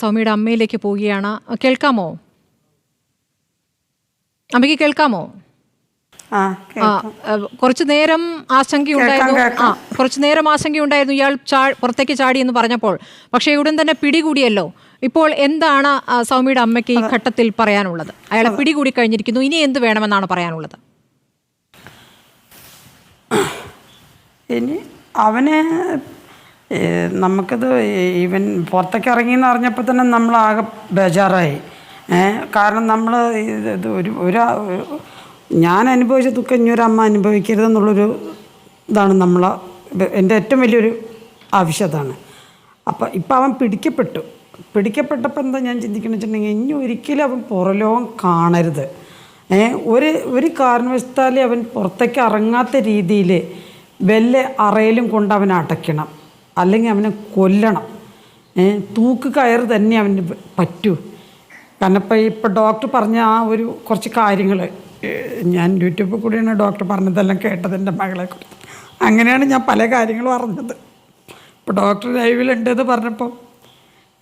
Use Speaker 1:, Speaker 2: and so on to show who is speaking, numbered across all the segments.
Speaker 1: സൗമ്യയുടെ അമ്മയിലേക്ക് പോവുകയാണ്. കേൾക്കാമോ? അമ്മയ്ക്ക് കേൾക്കാമോ? കുറച്ചു നേരം ആശങ്കയുണ്ടായിരുന്നു. ആ കുറച്ചു നേരം ആശങ്കയുണ്ടായിരുന്നു. ഇയാൾ ചാ പുറത്തേക്ക് ചാടി എന്ന് പറഞ്ഞപ്പോൾ. പക്ഷേ ഉടൻ തന്നെ പിടികൂടിയല്ലോ. ഇപ്പോൾ എന്താണ് സൗമ്യയുടെ അമ്മയ്ക്ക് ഈ ഘട്ടത്തിൽ പറയാനുള്ളത്? അയാളെ പിടികൂടി കഴിഞ്ഞിരിക്കുന്നു ഇനി എന്ത് വേണമെന്നാണ് പറയാനുള്ളത്?
Speaker 2: ഇനി അവന് നമുക്കിത് ഈവൻ പുറത്തേക്ക് ഇറങ്ങി എന്ന് അറിഞ്ഞപ്പോൾ തന്നെ നമ്മളാകെ ബേജാറായി. കാരണം നമ്മൾ ഇത് ഒരു ഒരു ഞാൻ അനുഭവിച്ച ദുഃഖം ഇനി ഒരു അമ്മ അനുഭവിക്കരുതെന്നുള്ളൊരു ഇതാണ് നമ്മളെ എന്റെ ഏറ്റവും വലിയൊരു ആവശ്യം അതാണ്. അപ്പം ഇപ്പം അവൻ പിടിക്കപ്പെട്ടു. പിടിക്കപ്പെട്ടപ്പോൾ എന്താ ഞാൻ ചിന്തിക്കുന്നത് വെച്ചിട്ടുണ്ടെങ്കിൽ ഇനി ഒരിക്കലും അവൻ പുറലോകം കാണരുത്. ഒരു ഒരു കാരണവശാലും അവൻ പുറത്തേക്ക് ഇറങ്ങാത്ത രീതിയിൽ വല്ല അറയിലും കൊണ്ട് അവൻ അടയ്ക്കണം. അല്ലെങ്കിൽ അവനെ കൊല്ലണം. തൂക്ക് കയറ് തന്നെ അവന് പറ്റൂ. കാരണം ഇപ്പം ഇപ്പം ഡോക്ടർ പറഞ്ഞ ആ ഒരു കുറച്ച് കാര്യങ്ങൾ ഞാൻ യൂട്യൂബിൽ കൂടിയാണ് ഡോക്ടർ പറഞ്ഞതെല്ലാം കേട്ടത് എന്റെ മകളെ കുറിച്ച്. അങ്ങനെയാണ് ഞാൻ പല കാര്യങ്ങളും അറിഞ്ഞത്. ഇപ്പോൾ ഡോക്ടർ ലൈവിലുണ്ടെന്ന് പറഞ്ഞപ്പോൾ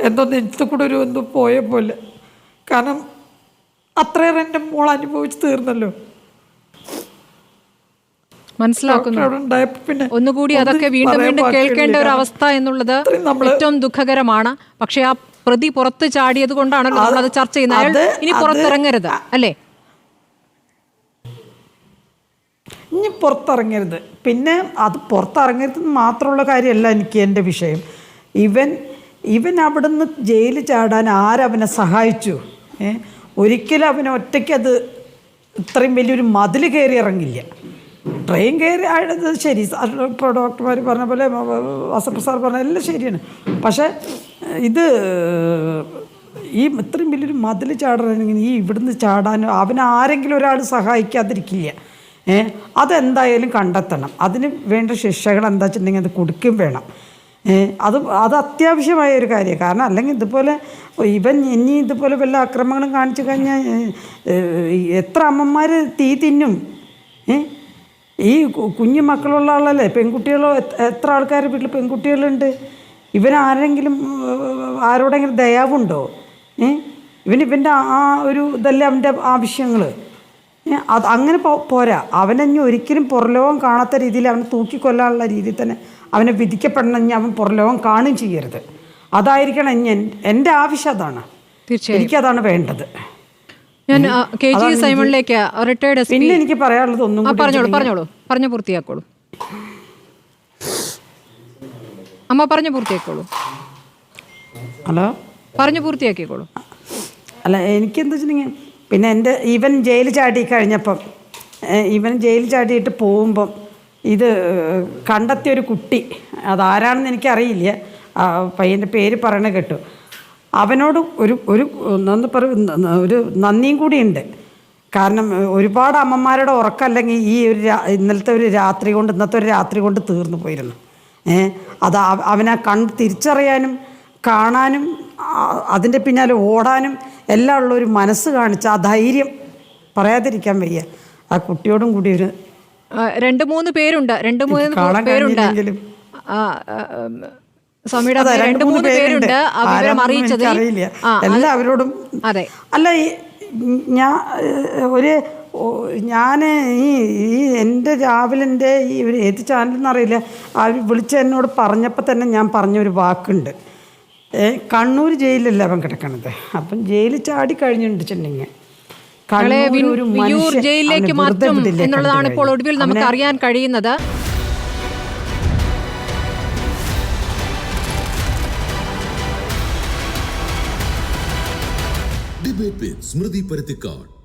Speaker 2: എന്തോ നെഞ്ചത്ത് കൂടെ ഒരു എന്തോ പോയ പോലെ. കാരണം അത്രയേറെ എന്റെ മോൾ അനുഭവിച്ച് തീർന്നല്ലോ.
Speaker 1: മനസ്സിലാക്കുന്നു. ഒന്നുകൂടി അതൊക്കെ വീണ്ടും വീണ്ടും കേൾക്കേണ്ട ഒരു അവസ്ഥ എന്നുള്ളത് ഏറ്റവും ദുഃഖകരമാണ്. പക്ഷെ ആ പ്രതി പുറത്ത് ചാടിയത് കൊണ്ടാണല്ലോ നമ്മൾ അത് ചർച്ച ചെയ്യുന്നത്. അയാൾ ഇനി പുറത്തിറങ്ങരുത് അല്ലേ?
Speaker 2: ഇനി പുറത്തിറങ്ങരുത്. പിന്നെ അത് പുറത്തിറങ്ങരുത് മാത്രമുള്ള കാര്യമല്ല എനിക്ക് എന്റെ വിഷയം. ഇവൻ ഇവൻ അവിടുന്ന് ജയിലിൽ ചാടാൻ ആരവനെ സഹായിച്ചു? ഏ? ഒരിക്കലും അവനെ ഒറ്റയ്ക്ക് അത് ഇത്രയും വലിയൊരു മതിൽ കയറി ഇറങ്ങില്ല. ട്രെയിൻ കയറി ആയത് ശരി. ഇപ്പോൾ ഡോക്ടർമാർ പറഞ്ഞ പോലെ വസപ്പ സാർ പറഞ്ഞ എല്ലാം ശരിയാണ്. പക്ഷേ ഇത് ഈ ഇത്രയും വലിയൊരു മതിൽ ചാടണമെങ്കിൽ ഈ ഇവിടുന്ന് ചാടാൻ അവനെ ആരെങ്കിലും ഒരാൾ സഹായിക്കാതിരിക്കില്ല. ഏ അതെന്തായാലും കണ്ടെത്തണം. അതിന് വേണ്ട ശിക്ഷകൾ എന്താ വെച്ചിട്ടുണ്ടെങ്കിൽ അത് കൊടുക്കുകയും വേണം. അത് അത് അത്യാവശ്യമായ ഒരു കാര്യമാണ്. കാരണം അല്ലെങ്കിൽ ഇതുപോലെ ഇവൻ ഇനി ഇതുപോലെ വല്ല അക്രമങ്ങളും കാണിച്ചു കഴിഞ്ഞാൽ എത്ര അമ്മമാർ തീ തിന്നും. ഏ ഈ കുഞ്ഞു മക്കളുള്ള ആളല്ലേ? പെൺകുട്ടികളോ എത്ര- ആൾക്കാർ വീട്ടിൽ പെൺകുട്ടികളുണ്ട്? ഇവൻ ആരെങ്കിലും ആരോടെങ്കിലും ദയാവുണ്ടോ? ഏ? ഇവൻ ഇവന്റെ ആ ഒരു ഇതല്ലേ അവന്റെ ആവശ്യങ്ങൾ അത് അങ്ങനെ പോ- പോരാ. അവനെഞ്ഞി ഒരിക്കലും പുറലോകം കാണാത്ത രീതിയിൽ അവനെ തൂക്കിക്കൊല്ലാനുള്ള രീതിയിൽ തന്നെ അവനെ വിധിക്കപ്പെടണമെങ്കിൽ അവൻ പുറലോകം കാണുകയും ചെയ്യരുത്. അതായിരിക്കണം ഇനി എൻ- എന്റെ ആവശ്യം അതാണ്. എനിക്കതാണ് വേണ്ടത്.
Speaker 1: ഞാൻ കെ ജി സൈമണിലേക്ക് റിട്ടയർഡ്
Speaker 2: പിന്നെ എനിക്ക് പറയാനുള്ളത് ഒന്നും
Speaker 1: പറഞ്ഞോളൂ പറഞ്ഞോളൂ പറഞ്ഞു പൂർത്തിയാക്കോളൂ. അമ്മ പറഞ്ഞു പൂർത്തിയാക്കോളൂ.
Speaker 2: ഹലോ?
Speaker 1: പറഞ്ഞു പൂർത്തിയാക്കിക്കോളൂ.
Speaker 2: അല്ല എനിക്കെന്താ വെച്ചിട്ടുണ്ടെങ്കിൽ പിന്നെ എന്റെ ഇവൻ ജയിൽ ചാടി കഴിഞ്ഞപ്പം ഇവൻ ജയിൽ ചാടിയിട്ട് പോകുമ്പം ഇത് കണ്ടെത്തിയ ഒരു കുട്ടി അതാരാണെന്ന് എനിക്കറിയില്ല. പയ്യന്റെ പേര് പറയണ കേട്ടു. അവനോട് ഒരു ഒരു ഒരു നന്ദിയും കൂടിയുണ്ട് കാരണം ഒരുപാട് അമ്മമാരുടെ ഉറക്കമല്ലെങ്കിൽ ഈ ഒരു ഇന്നലത്തെ ഒരു രാത്രി കൊണ്ട് ഇന്നത്തെ ഒരു രാത്രി കൊണ്ട് തീർന്നു പോയിരുന്നു. ഏഹ് അത് അവനെ കണ്ട് തിരിച്ചറിയാനും കാണാനും അതിന്റെ പിന്നാലെ ഓടാനും എല്ലാം ഉള്ള ഒരു മനസ്സ് കാണിച്ച ആ ധൈര്യം പറയാതിരിക്കാൻ വയ്യ. ആ കുട്ടിയോടും കൂടി ഒരു
Speaker 1: രണ്ട് മൂന്ന് പേരുണ്ട്. രണ്ട് മൂന്ന് പേരുണ്ട്. ആ, ആ, സ്വാമിയുടെ രണ്ട് മൂന്ന് പേരുണ്ട്. വിവരം അറിയിച്ചത്
Speaker 2: എനിക്കറിയില്ല എല്ലാവരോടും
Speaker 1: അതെ.
Speaker 2: അല്ല ഈ ഞാൻ ഒരു ഞാൻ ഈ ഈ എന്റെ രാവിലെന്റെ ഈ ഒരു ഏത് ചാനലെന്ന് അറിയില്ല. അവർ വിളിച്ച് എന്നോട് പറഞ്ഞപ്പോൾ തന്നെ ഞാൻ പറഞ്ഞ ഒരു വാക്കുണ്ട് കണ്ണൂർ ജയിലിലല്ല അവൻ കിടക്കണത്? അപ്പം ജയിലിൽ ചാടി കഴിഞ്ഞിട്ടുണ്ടെങ്കിൽ
Speaker 1: ജയിലിലേക്ക് മാറ്റും എന്നുള്ളതാണ് ഇപ്പോൾ ഒടുവിൽ നമുക്ക് അറിയാൻ കഴിയുന്നത്.
Speaker 3: स्मृति परितिकाड